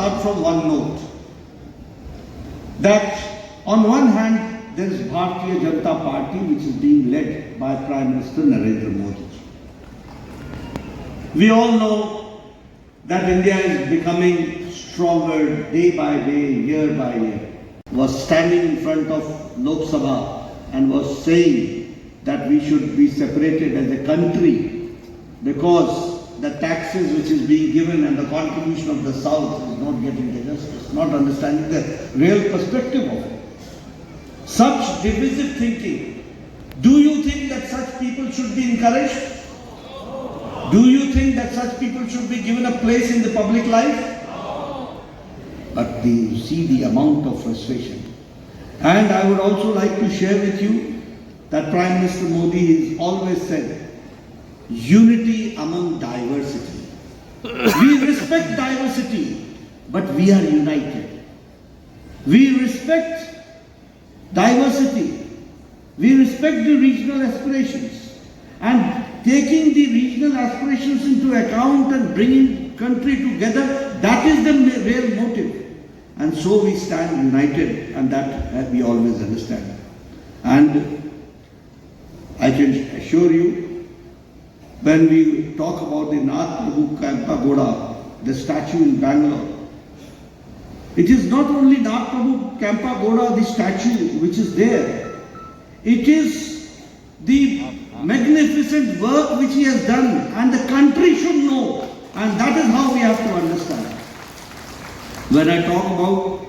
Start from one note. That on one hand, there is Bharatiya Janata Party which is being led by Prime Minister Narendra Modi. We all know that India is becoming stronger day by day, year by year. Was standing in front of Lok Sabha and was saying that we should be separated as a country because the taxes which is being given and the contribution of the South is not getting the justice, not understanding the real perspective of it. Such divisive thinking, do you think that such people should be encouraged? Do you think that such people should be given a place in the public life? But you see the amount of frustration. And I would also like to share with you that Prime Minister Modi has always said, unity among diversity. we respect diversity, but we are united. We respect diversity. We respect the regional aspirations. And taking the regional aspirations into account and bringing country together, that is the real motive. And so we stand united, and that we always understand. And I can assure you, when we talk about the Nath Prabhu the statue in Bangalore, it is not only Nath Prabhu the statue which is there, it is the magnificent work which he has done, and the country should know, and that is how we have to understand. When I talk about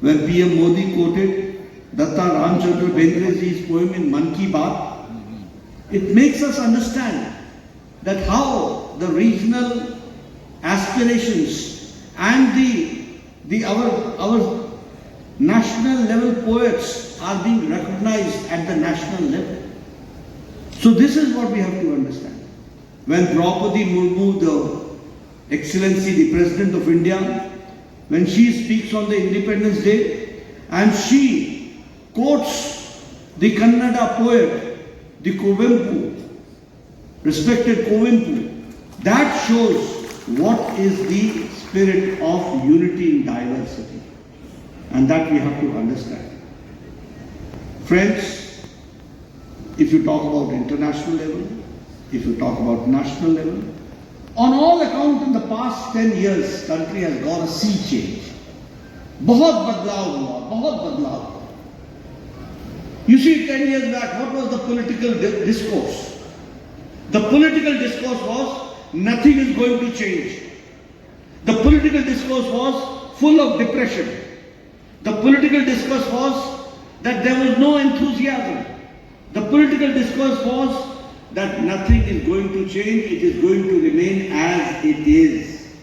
when PM Modi quoted Datta Ramchandra Bendreji's poem in Man Ki Baat, it makes us understand that how the regional aspirations and the, the our, our national level poets are being recognized at the national level. So this is what we have to understand. When Draupadi Murmu, the Excellency, the President of India, when she speaks on the Independence Day and she quotes the Kannada poet, the Kovempu, respected Kovempu, that shows what is the spirit of unity in diversity. And that we have to understand. Friends, if you talk about international level, if you talk about national level, on all account in the past 10 years, country has gone a sea change. बहुत बदलाव हुआ बहुत बदलाव हुआ You see, 10 years back, what was the political di- discourse? the political discourse was nothing is going to change. The political discourse was full of depression. The political discourse was that there was no enthusiasm. The political discourse was that nothing is going to change, it is going to remain as it is.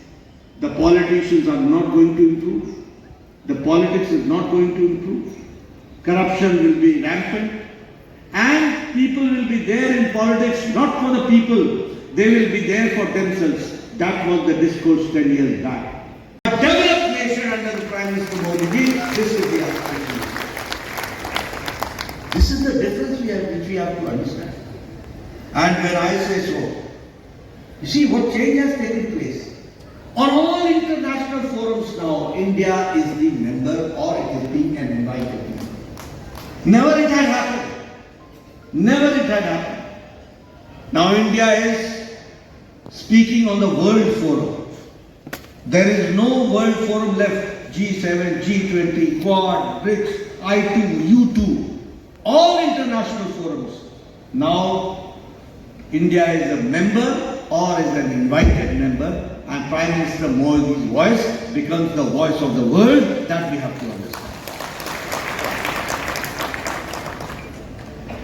The politicians are not going to improve. The politics is not going to improve. Corruption will be rampant. And people will be there in politics not for the people, they will be there for themselves. That was the discourse 10 years back. A developed nation under the Prime Minister Modi, this is the aspiration. This is the difference we have, which we have to understand. And when I say so, you see what change has taken place. On all international forums now, India is the member or it is being an invited member. Never it had happened. Never it had happened. Now India is speaking on the world forum. There is no world forum left. G7, G20, Quad, BRICS, I2, U2, all international forums. Now India is a member or is an invited member and Prime Minister Modi's voice becomes the voice of the world, that we have to understand.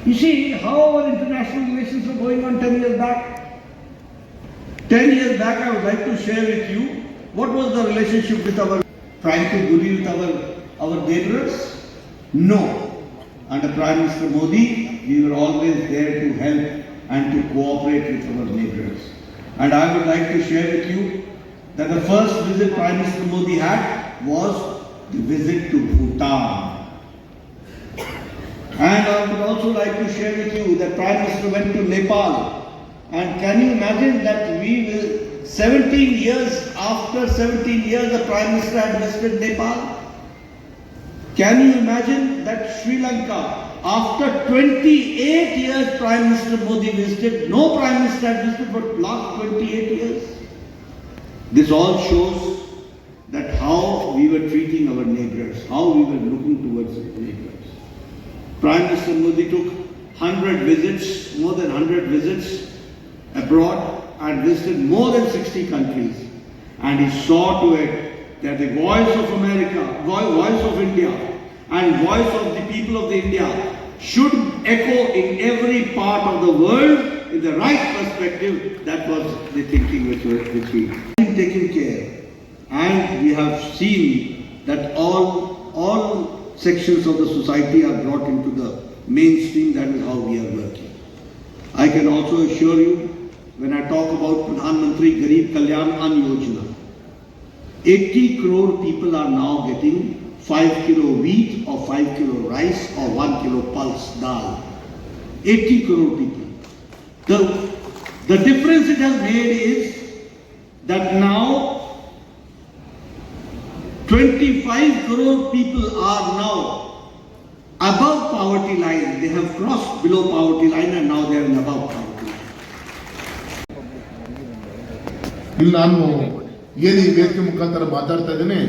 You see how our international relations were going on 10 years back? 10 years back, I would like to share with you what was the relationship with our, trying to bully with our, our neighbors? No. Under Prime Minister Modi, we were always there to help and to cooperate with our neighbors. And I would like to share with you that the first visit Prime Minister Modi had was the visit to Bhutan. And I would also like to share with you that Prime Minister went to Nepal. And can you imagine that we will, 17 years after 17 years, the Prime Minister had visited Nepal? Can you imagine that Sri Lanka, after 28 years, Prime Minister Modi visited, no Prime Minister had visited for last 28 years? This all shows that how we were treating our neighbors, how we were looking towards neighbors. Prime Minister Modi took 100 visits, more than 100 visits abroad and visited more than 60 countries. And he saw to it that the voice of America, voice of India, and voice of the people of India should echo in every part of the world in the right perspective. That was the thinking which, which been taken care. And we have seen that all sections of the society are brought into the mainstream. That is how we are working. I can also assure you, when I talk about Pradhan Mantri Garib Kalyan Ann Yojana, 80 crore people are now getting 5 kilo wheat or 5 kilo rice or 1 kilo pulse dal. 80 crore people. The, the difference it has made is that now 25 crore people are now above poverty line. They have crossed below poverty line and now they are in above poverty line. ಇಲ್ಲಿ ನಾನು ಏನು ಈ ವೇದಿಕೆ ಮುಖಾಂತರ ಮಾತಾಡ್ತಾ ಇದ್ದೇನೆ,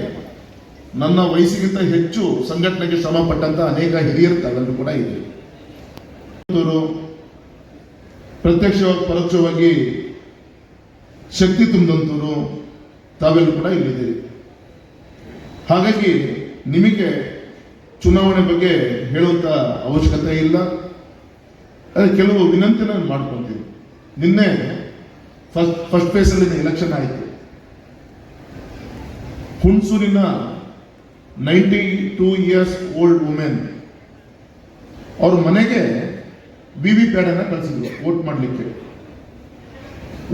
ನನ್ನ ವಯಸ್ಸಿಗಿಂತ ಹೆಚ್ಚು ಸಂಘಟನೆಗೆ ಶ್ರಮ ಪಟ್ಟಂತ ಅನೇಕ ಹಿರಿಯರು ತಾವೆಲ್ಲರೂ ಕೂಡ ಇದೆ ಪ್ರತ್ಯಕ್ಷವಾಗಿ, ಪರೋಕ್ಷವಾಗಿ ಶಕ್ತಿ ತುಂಬಿದಂಥವ್ರು ತಾವೆಲ್ಲರೂ ಕೂಡ ಇಲ್ಲಿದ್ದೀರಿ ಹಾಗಾಗಿ ನಿಮಗೆ ಚುನಾವಣೆ ಬಗ್ಗೆ ಹೇಳುವಂತ ಅವಶ್ಯಕತೆ ಇಲ್ಲ. ಕೆಲವು ವಿನಂತಿನ ಮಾಡ್ಕೊಳ್ತೀನಿ ನಿನ್ನೆ ಫಸ್ಟ್ ಫಸ್ಟ್ ಫೇಸ್ ಅಲ್ಲಿ ಎಲೆಕ್ಷನ್ ಆಯಿತು. ಹುಣಸೂರಿನ ninety two years old women ಅವ್ರ ಮನೆಗೆ ವಿ ವಿ ಪ್ಯಾಡ್ ಅನ್ನ ಕಳಿಸಿದ್ರು ವೋಟ್ ಮಾಡಲಿಕ್ಕೆ.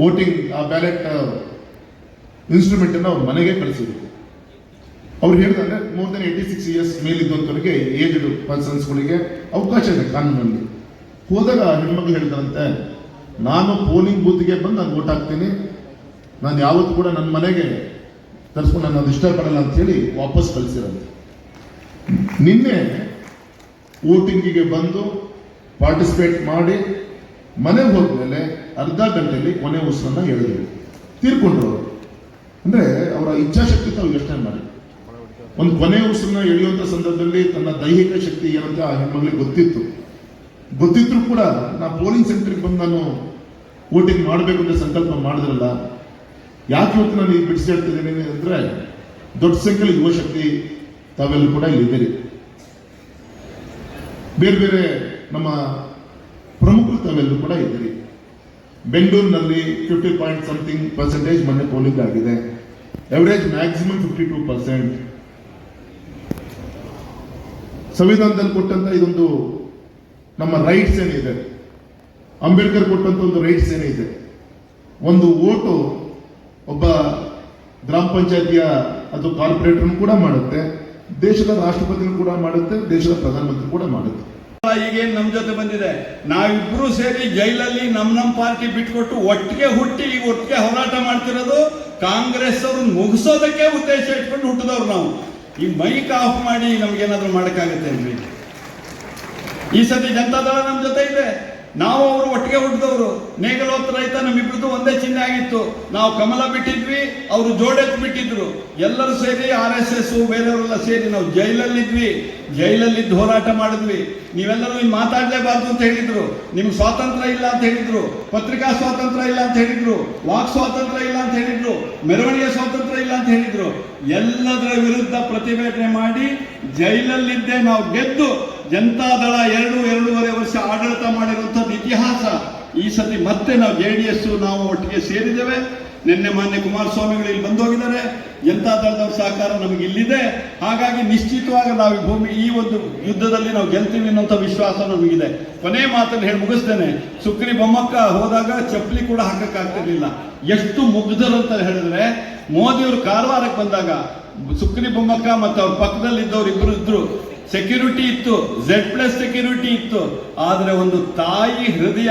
ವೋಟಿಂಗ್, ಆ ಬ್ಯಾಲೆಟ್ ಇನ್ಸ್ಟ್ರೂಮೆಂಟ್ ಅನ್ನ ಅವ್ರ ಮನೆಗೆ ಕಳಿಸಿದ್ರು. ಅವ್ರು ಹೇಳ್ತಾರೆ more than eighty six years ಮೇಲಿದ್ದಂಥವ್ರಿಗೆ aged ಪರ್ಸನ್ಸ್ಗಳಿಗೆ ಅವಕಾಶ ಇದೆ ಕಾನೂನಲ್ಲಿ. ಹೋದಾಗ ಹೆಣ್ಮಕ್ಳು ಹೇಳಿದ್ರಂತೆ ನಾನು ಪೋಲಿಂಗ್ ಬೂತ್ಗೆ ಬಂದು ನಾನು ವೋಟ್ ಹಾಕ್ತೀನಿ. ನಾನು ಯಾವತ್ತೂ ಕೂಡ ನನ್ನ ಮನೆಗೆ ತರಿಸ್ಕೊಂಡು ನಾನು ಅದು ಇಷ್ಟಪಡಲ್ಲ ಅಂತ ಹೇಳಿ ವಾಪಸ್ ಕಳಿಸಿರಂತೆ ನಿನ್ನೆ ವೋಟಿಂಗಿಗೆ ಬಂದು ಪಾರ್ಟಿಸಿಪೇಟ್ ಮಾಡಿ ಮನೆಗೆ ಹೋದ್ಮೇಲೆ ಅರ್ಧ ಗಂಟೆಯಲ್ಲಿ ಕೊನೆ ಉಸಿರನ್ನ ಹೇಳಿದ್ರು ತೀರ್ಕೊಂಡ್ರು ಅಂದರೆ ಅಂದ್ರೆ ಅವರ ಇಚ್ಛಾಶಕ್ತಿ ತಾವು ಯೋಚನೆ ಮಾಡಿ ಒಂದು ಕೊನೆ ಉಸಿರನ್ನ ಎಳೆಯುವಂತ ಸಂದರ್ಭದಲ್ಲಿ ತನ್ನ ದೈಹಿಕ ಶಕ್ತಿ ಏನಂತ ಆ ಹೆಣ್ಮಗಳಿಗೆ ಗೊತ್ತಿತ್ತು. ಗೊತ್ತಿದ್ರು ಕೂಡ ನಾ ಪೋಲಿಂಗ್ ಸೆಂಟರ್ಗೆ ಬಂದು ನಾನು ವೋಟಿಂಗ್ ಮಾಡಬೇಕು ಅಂತ ಸಂಕಲ್ಪ ಮಾಡಿದ್ರಲ್ಲ, ಯಾಕೆ ಇವತ್ತು ನಾನು ಈಗ ಬಿಡಿಸಿ ಹೇಳ್ತಿದ್ದೀನಿ ಅಂದ್ರೆ ದೊಡ್ಡ ಸಂಖ್ಯೆಯಲ್ಲಿ ಯುವ ಶಕ್ತಿ ತಾವೆಲ್ಲರೂ ಕೂಡ ಇಲ್ಲಿದ್ದೀರಿ. ಬೇರೆ ಬೇರೆ ನಮ್ಮ ಪ್ರಮುಖರು ತಾವೆಲ್ಲರೂ ಕೂಡ ಇದ್ದೀರಿ. ಬೆಂಗಳೂರಿನಲ್ಲಿ ಫಿಫ್ಟಿ ಪಾಯಿಂಟ್ ಸಮಥಿಂಗ್ ಪರ್ಸೆಂಟೇಜ್ ಮೊನ್ನೆ ಪೋಲಿಂಗ್ ಆಗಿದೆ. Average maximum fifty two percent ಸಂವಿಧಾನದಲ್ಲಿ ಕೊಟ್ಟಂತ ಇದೊಂದು ನಮ್ಮ ರೈಟ್ಸ್ ಏನಿದೆ? ಅಂಬೇಡ್ಕರ್ ಕೊಟ್ಟಂತ ಒಂದು ರೈಟ್ಸ್ ಏನಿದೆ? ಒಂದು ಓಟು ಒಬ್ಬ ಗ್ರಾಮ ಪಂಚಾಯತಿಯ ಅದು ಕಾರ್ಪೊರೇಟರ್ ಕೂಡ ಮಾಡುತ್ತೆ, ದೇಶದ ರಾಷ್ಟ್ರಪತಿ ಕೂಡ ಮಾಡುತ್ತೆ, ದೇಶದ ಪ್ರಧಾನಮಂತ್ರಿ ಕೂಡ ಮಾಡುತ್ತೆ. ಈಗೇನು ನಮ್ಮ ಜೊತೆ ಬಂದಿದೆ? ನಾವಿಬ್ರು ಸೇರಿ ಜೈಲಲ್ಲಿ ನಮ್ ನಮ್ ಪಾರ್ಟಿ ಬಿಟ್ಕೊಟ್ಟು ಒಟ್ಟಿಗೆ ಹುಟ್ಟಿ ಈಗ ಒಟ್ಟಿಗೆ ಹೋರಾಟ ಮಾಡ್ತಿರೋದು ಕಾಂಗ್ರೆಸ್ ಅವ್ರನ್ನ ಮುಗಿಸೋದಕ್ಕೆ ಉದ್ದೇಶ ಇಟ್ಕೊಂಡು ಹುಟ್ಟಿದವ್ರು ನಾವು. ಈ ಮೈಕ್ ಆಫ್ ಮಾಡಿ ನಮ್ಗೇನಾದ್ರೂ ಮಾಡಕ್ಕಾಗತ್ತೆ ಈ ಸತಿ ಜನತಾದಳ ನಮ್ಮ ಜೊತೆ ಇದೆ. ನಾವು ಅವರು ಒಟ್ಟಿಗೆ ಹುಟ್ಟಿದವರು. ನೇಗಲೋತ್ರ ರೈತ ನಮ್ಮಿಬ್ರದ್ದು ಒಂದೇ ಚಿಹ್ನೆ ಆಗಿತ್ತು. ನಾವು ಕಮಲ ಬಿಟ್ಟಿದ್ವಿ, ಅವರು ಜೋಡೆತ್ ಬಿಟ್ಟಿದ್ರು. ಎಲ್ಲರೂ ಸೇರಿ ಆರ್ ಎಸ್ ಎಸ್ ಬೇರೆಯವರೆಲ್ಲ ಸೇರಿ ನಾವು ಜೈಲಲ್ಲಿದ್ವಿ. ಜೈಲಲ್ಲಿದ್ದು ಹೋರಾಟ ಮಾಡಿದ್ವಿ. ನೀವೆಲ್ಲರೂ ಇಲ್ಲಿ ಮಾತಾಡಲೇಬಾರ್ದು ಅಂತ ಹೇಳಿದ್ರು. ನಿಮ್ಗೆ ಸ್ವಾತಂತ್ರ್ಯ ಇಲ್ಲ ಅಂತ ಹೇಳಿದ್ರು. ಪತ್ರಿಕಾ ಸ್ವಾತಂತ್ರ್ಯ ಇಲ್ಲ ಅಂತ ಹೇಳಿದ್ರು. ವಾಕ್ ಸ್ವಾತಂತ್ರ್ಯ ಇಲ್ಲ ಅಂತ ಹೇಳಿದ್ರು. ಮೆರವಣಿಗೆ ಸ್ವಾತಂತ್ರ್ಯ ಇಲ್ಲ ಅಂತ ಹೇಳಿದ್ರು. ಎಲ್ಲದರ ವಿರುದ್ಧ ಪ್ರತಿಭಟನೆ ಮಾಡಿ ಜೈಲಲ್ಲಿದ್ದೇ ನಾವು ಗೆದ್ದು ಜನತಾದಳ ಎರಡು ಎರಡೂವರೆ ವರ್ಷ ಆಡಳಿತ ಮಾಡಿರುವಂಥದ್ದು ಇತಿಹಾಸ. ಈ ಸತಿ ಮತ್ತೆ ನಾವು ಜೆ ಡಿ ಎಸ್ ನಾವು ಒಟ್ಟಿಗೆ ಸೇರಿದ್ದೇವೆ. ನಿನ್ನೆ ಮಾನ್ಯ ಕುಮಾರಸ್ವಾಮಿಗಳು ಇಲ್ಲಿ ಬಂದೋಗಿದ್ದಾರೆ. ಜನತಾ ದಳದ ಸಹಕಾರ ನಮಗೆ ಇಲ್ಲಿದೆ. ಹಾಗಾಗಿ ನಿಶ್ಚಿತವಾಗಿ ನಾವು ಈ ಭೂಮಿ, ಈ ಒಂದು ಯುದ್ಧದಲ್ಲಿ ನಾವು ಗೆಲ್ತೀವಿ ಅನ್ನೋಂಥ ವಿಶ್ವಾಸ ನಮಗಿದೆ. ಕೊನೆ ಮಾತನ್ನು ಹೇಳಿ ಮುಗಿಸ್ತೇನೆ. ಸುಕ್ರಿ ಬೊಮ್ಮಕ್ಕ ಹೋದಾಗ ಚಪ್ಪಲಿ ಕೂಡ ಹಾಕಕ್ಕಾಗ್ತಿರ್ಲಿಲ್ಲ. ಎಷ್ಟು ಮುಗ್ಧರು ಅಂತ ಹೇಳಿದ್ರೆ, ಮೋದಿಯವರು ಕಾರವಾರಕ್ಕೆ ಬಂದಾಗ ಸುಕ್ರಿ ಬೊಮ್ಮಕ್ಕ ಮತ್ತು ಅವ್ರ ಪಕ್ಕದಲ್ಲಿದ್ದವ್ರು ಇಬ್ಬರು ಇದ್ರು. ಸೆಕ್ಯೂರಿಟಿ ಇತ್ತು ಝೆಡ್ ಪ್ಲಸ್ ಸೆಕ್ಯೂರಿಟಿ ಇತ್ತು. ಆದರೆ ಒಂದು ತಾಯಿ ಹೃದಯ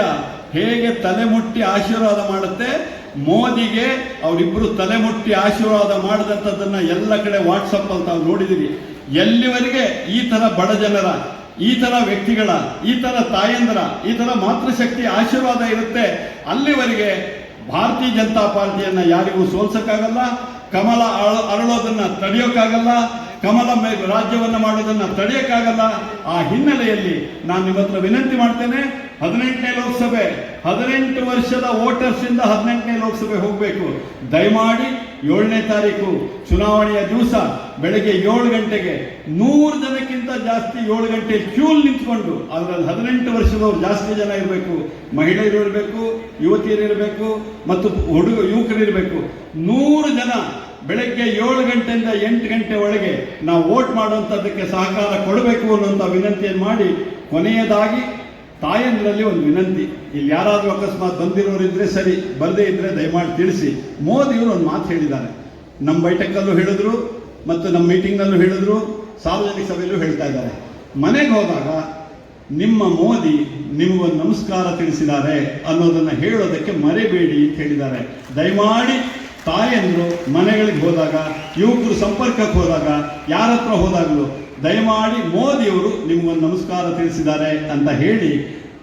ಹೇಗೆ ತಲೆ ಮುಟ್ಟಿ ಆಶೀರ್ವಾದ ಮಾಡುತ್ತೆ? ಮೋದಿಗೆ ಅವರಿಬ್ಬರು ತಲೆ ಮುಟ್ಟಿ ಆಶೀರ್ವಾದ ಮಾಡಿದಂಥದ್ದನ್ನ ಎಲ್ಲ ಕಡೆ ವಾಟ್ಸಪ್ ಅಲ್ಲಿ ತಾವು ನೋಡಿದಿರಿ ಎಲ್ಲಿವರೆಗೆ ಈ ತರ ಬಡ ಜನರ, ಈ ತರ ವ್ಯಕ್ತಿಗಳ, ಈ ತರ ತಾಯಂದ್ರ, ಈ ತರ ಮಾತೃಶಕ್ತಿ ಆಶೀರ್ವಾದ ಇರುತ್ತೆ, ಅಲ್ಲಿವರೆಗೆ ಭಾರತೀಯ ಜನತಾ ಪಾರ್ಟಿಯನ್ನ ಯಾರಿಗೂ ಸೋಲ್ಸಕ್ಕಾಗಲ್ಲ, ಕಮಲ ಅರಳ- ಅರಳೋದನ್ನ ತಡೆಯೋಕ್ಕಾಗಲ್ಲ ಕಮಲ ರಾಜ್ಯವನ್ನು ಮಾಡೋದನ್ನ ತಡೆಯೋಕ್ಕಾಗಲ್ಲ. ಆ ಹಿನ್ನೆಲೆಯಲ್ಲಿ ನಾನು ನಿಮ್ಮತ್ರ ವಿನಂತಿ ಮಾಡ್ತೇನೆ, ಹದಿನೆಂಟನೇ ಲೋಕಸಭೆ, ಹದಿನೆಂಟು ವರ್ಷದ ವೋಟರ್ಸ್ ಇಂದ ಹದಿನೆಂಟನೇ ಲೋಕಸಭೆ ಹೋಗಬೇಕು. ದಯಮಾಡಿ ಏಳನೇ ತಾರೀಕು, ಚುನಾವಣೆಯ ದಿವಸ ಬೆಳಗ್ಗೆ ಏಳು ಗಂಟೆಗೆ ನೂರು ಜನಕ್ಕಿಂತ ಜಾಸ್ತಿ ಏಳು ಗಂಟೆ ಕ್ಯೂಲ್ ನಿಂತ್ಕೊಂಡು, ಅದರಲ್ಲಿ ಹದಿನೆಂಟು ವರ್ಷದವ್ರು ಜಾಸ್ತಿ ಜನ ಇರಬೇಕು. ಮಹಿಳೆಯರು ಇರಬೇಕು, ಯುವತಿಯರು ಇರಬೇಕು, ಮತ್ತು ಹುಡುಗ, ಯುವಕರು ಇರಬೇಕು. ನೂರು ಜನ ಬೆಳಗ್ಗೆ ಏಳು ಗಂಟೆಯಿಂದ ಎಂಟು ಗಂಟೆ ಒಳಗೆ ನಾವು ವೋಟ್ ಮಾಡುವಂಥದ್ದಕ್ಕೆ ಸಹಕಾರ ಕೊಡಬೇಕು ಅನ್ನುವಂಥ ವಿನಂತಿಯನ್ನು ಮಾಡಿ, ಕೊನೆಯದಾಗಿ ತಾಯಂದ್ರಲ್ಲಿ ಒಂದು ವಿನಂತಿ. ಇಲ್ಲಿ ಯಾರಾದರೂ ಅಕಸ್ಮಾತ್ ಬಂದಿರೋರು ಇದ್ರೆ ಸರಿ, ಬರದೇ ಇದ್ರೆ ದಯಮಾಡಿ ತಿಳಿಸಿ. ಮೋದಿ ಇವರು ಒಂದು ಮಾತು ಹೇಳಿದ್ದಾರೆ. ನಮ್ಮ ಬೈಟಕ್ಕಲ್ಲೂ ಹೇಳಿದ್ರು, ಮತ್ತು ನಮ್ಮ ಮೀಟಿಂಗ್ನಲ್ಲೂ ಹೇಳಿದ್ರು, ಸಾರ್ವಜನಿಕ ಸಭೆಯಲ್ಲೂ ಹೇಳ್ತಾ ಇದ್ದಾರೆ. ಮನೆಗೆ ಹೋದಾಗ ನಿಮ್ಮ ಮೋದಿ ನಿಮಗೊಂದು ನಮಸ್ಕಾರ ತಿಳಿಸಿದ್ದಾರೆ ಅನ್ನೋದನ್ನು ಹೇಳೋದಕ್ಕೆ ಮರೆಬೇಡಿ ಅಂತ ಹೇಳಿದ್ದಾರೆ. ದಯಮಾಡಿ ತಾಯಂದ್ರು ಮನೆಗಳಿಗೆ ಹೋದಾಗ, ಯುವಕರು ಸಂಪರ್ಕಕ್ಕೆ ಹೋದಾಗ, ಯಾರ ಹತ್ರ ಹೋದಾಗಲೂ ದಯಮಾಡಿ ಮೋದಿಯವರು ನಿಮಗೊಂದು ನಮಸ್ಕಾರ ತಿಳಿಸಿದ್ದಾರೆ ಅಂತ ಹೇಳಿ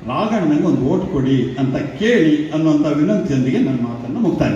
ರಾಘಣ್ಣನಿಗೆ ಒಂದು ಓಟ್ ಕೊಡಿ ಅಂತ ಕೇಳಿ ಅನ್ನುವಂಥ ವಿನಂತಿಯೊಂದಿಗೆ ನನ್ನ ಮಾತನ್ನು ಮುಕ್ತಾಯ